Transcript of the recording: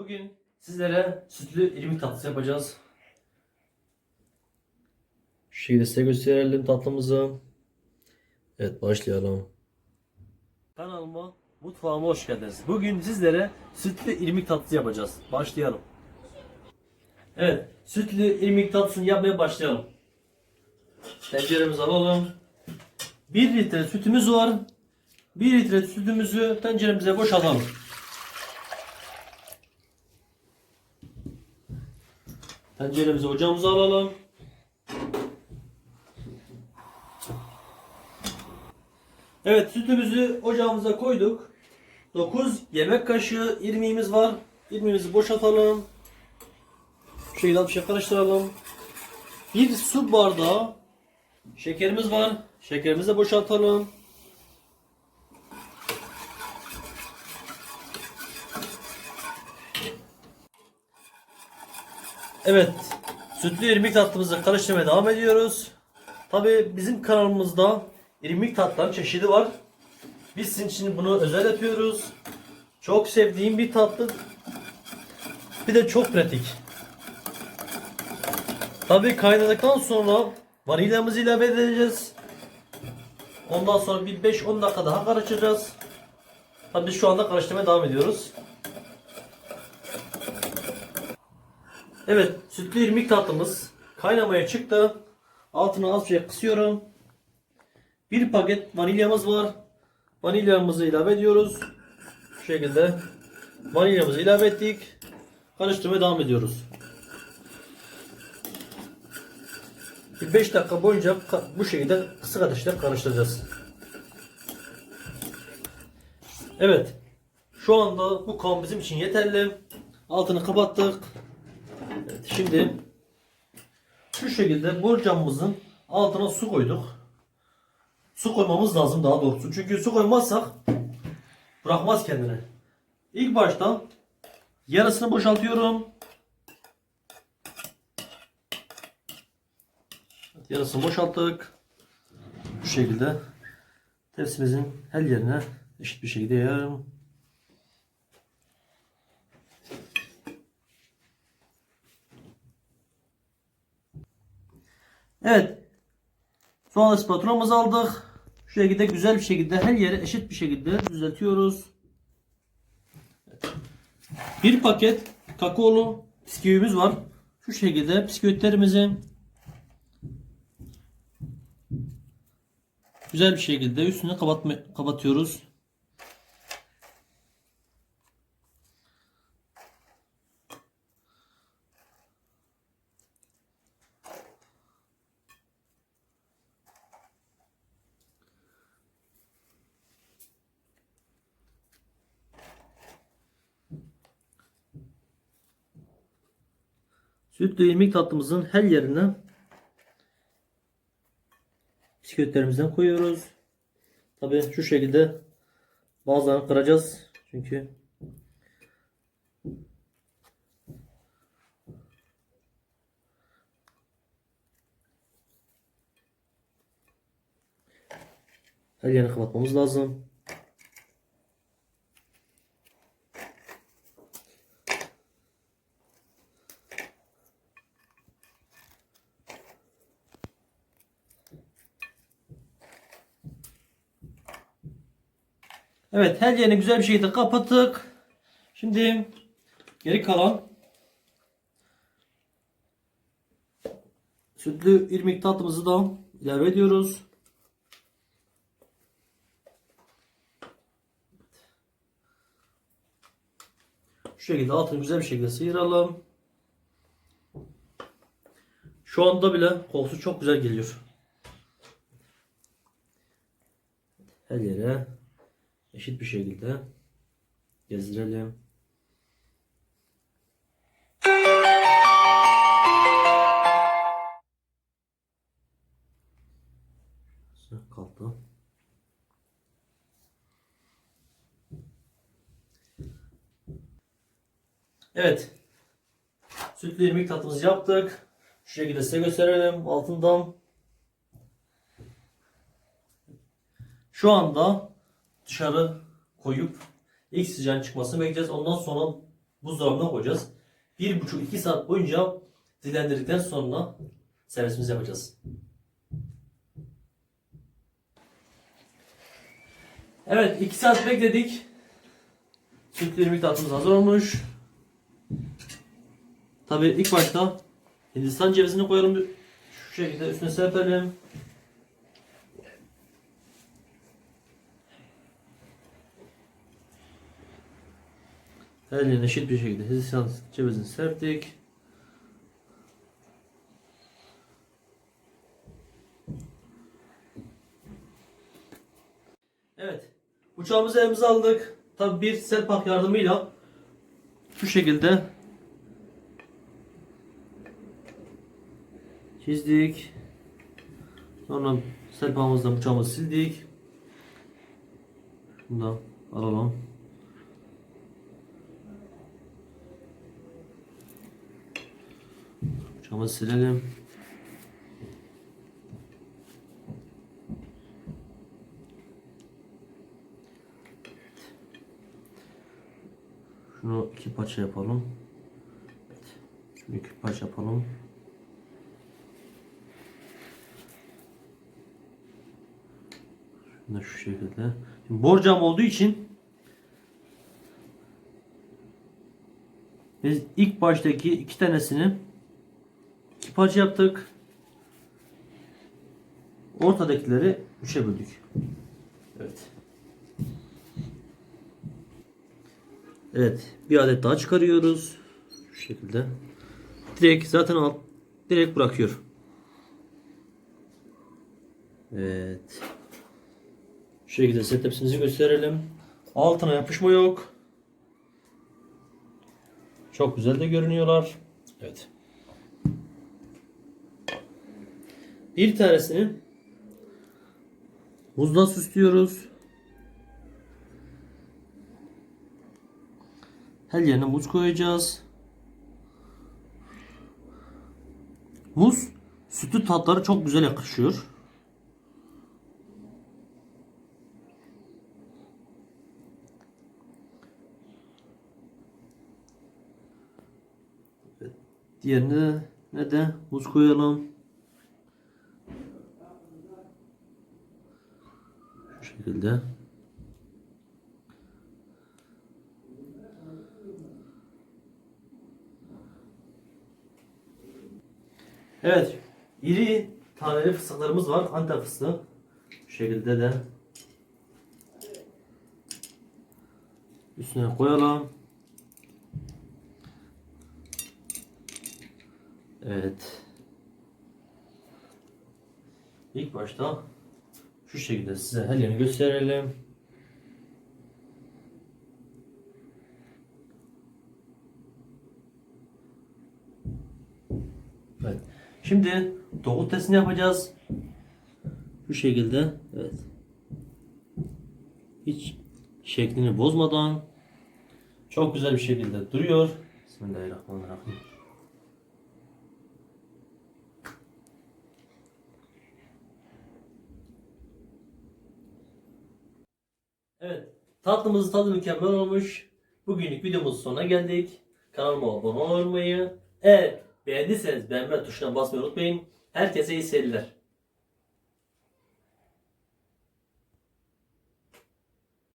Bugün sizlere sütlü irmik tatlısı yapacağız. Şu şekilde size gösterelim tatlımızı. Evet başlayalım. Kanalıma, mutfağıma hoş geldiniz. Bugün sizlere sütlü irmik tatlısı yapacağız. Başlayalım. Evet, sütlü irmik tatlısını yapmaya başlayalım. Tenceremizi alalım. 1 litre sütümüz var. 1 litre sütümüzü tenceremize boşaltalım. Tenceremizi ocağımıza alalım. Evet sütümüzü ocağımıza koyduk. 9 yemek kaşığı irmiğimiz var. İrmiğimizi boşaltalım. Şu şekilde bir şey karıştıralım. Bir su bardağı şekerimiz var. Şekerimizi de boşaltalım. Evet. Sütlü irmik tatlımızı karıştırmaya devam ediyoruz. Tabi bizim kanalımızda irmik tatlıların çeşidi var. Biz sizin için bunu özel yapıyoruz. Çok sevdiğim bir tatlı. Bir de çok pratik. Tabi kaynadıktan sonra vanilyamızı ilave edeceğiz. Ondan sonra bir 5-10 dakika daha karıştıracağız. Tabi şu anda karıştırmaya devam ediyoruz. Evet, sütlü irmik tatlımız kaynamaya çıktı. Altına az bir şey kısıyorum. Bir paket vanilyamız var. Vanilyamızı ilave ediyoruz. Şu şekilde vanilyamızı ilave ettik. Karıştırmaya devam ediyoruz. Bir 5 dakika boyunca bu şekilde kısık ateşte karıştıracağız. Evet. Şu anda bu kıvam bizim için yeterli. Altını kapattık. Evet, şimdi şu şekilde borcamımızın altına su koyduk. Su koymamız lazım daha doğrusu. Çünkü su koymazsak bırakmaz kendini. İlk başta yarısını boşaltıyorum. Yarısını boşalttık. Bu şekilde tepsimizin her yerine eşit bir şekilde yayarım. Evet. Sonra spatulamızı aldık. Şu şekilde güzel bir şekilde her yere eşit bir şekilde düzeltiyoruz. Bir paket kakaolu bisküvimiz var. Şu şekilde bisküvitlerimizi güzel bir şekilde üstüne kapatma, kapatıyoruz. Sütlü irmik tatlımızın her yerine bisküvitlerimizden koyuyoruz. Tabi şu şekilde bazılarını kıracağız. Çünkü her yerini kapatmamız lazım. Evet her yerini güzel bir şekilde kapattık. Şimdi geri kalan sütlü irmik tatlımızı da ilave ediyoruz. Şu şekilde altını güzel bir şekilde sıyıralım. Şu anda bile kokusu çok güzel geliyor. Her yere eşit bir şekilde gezdirelim. Kalktı. Evet. Sütlü irmik tatlımızı yaptık. Şu şekilde size gösterelim altından. Şu anda dışarı koyup ilk sıcağın çıkmasını bekleyeceğiz. Ondan sonra buzdolabına koyacağız. 1,5-2 saat boyunca dinlendirdikten sonra servisimizi yapacağız. Evet 2 saat bekledik. Sütlü irmik hazır olmuş. Tabi ilk başta Hindistan cevizini koyalım. Şu şekilde üstüne serpelim. Her yerine eşit bir şekilde Hindistan cevizini serptik. Evet. Uçağımızı elimize aldık. Tabi bir selpak yardımıyla şu şekilde çizdik. Sonra selpağımızla bıçağımızı sildik. Şunu da alalım. Bıçağımızı silelim. Şunu iki parça yapalım. Şunu iki parça yapalım. Şunu da şu şekilde. Şimdi borcam olduğu için biz ilk baştaki iki tanesini iki parça yaptık. Ortadakileri üçe böldük. Evet. Evet. Bir adet daha çıkarıyoruz. Şu şekilde. Direkt zaten alt direkt bırakıyor. Evet. Şu şekilde set tepsimizi gösterelim. Altına yapışma yok. Çok güzel de görünüyorlar. Evet. Bir tanesini muzla süslüyoruz. Her yerine muz koyacağız. Muz sütlü tatları çok güzel yakışıyor. Diğerine ne de muz koyalım. Şekilde. Evet. iri taneli fıstıklarımız var. Antep fıstığı. Şu şekilde de üstüne koyalım. Evet. İlk başta şu şekilde size yerini gösterelim. Evet. Şimdi doğu testini yapacağız. Bu şekilde. Evet. Hiç şeklini bozmadan çok güzel bir şekilde duruyor. Bismillahirrahmanirrahim. Evet. Tatlımızın tadı mükemmel olmuş. Bugünlük videomuzun sonuna geldik. Kanalıma abone olmayı, eğer beğendiyseniz beğenme tuşuna basmayı unutmayın. Herkese iyi seyirler.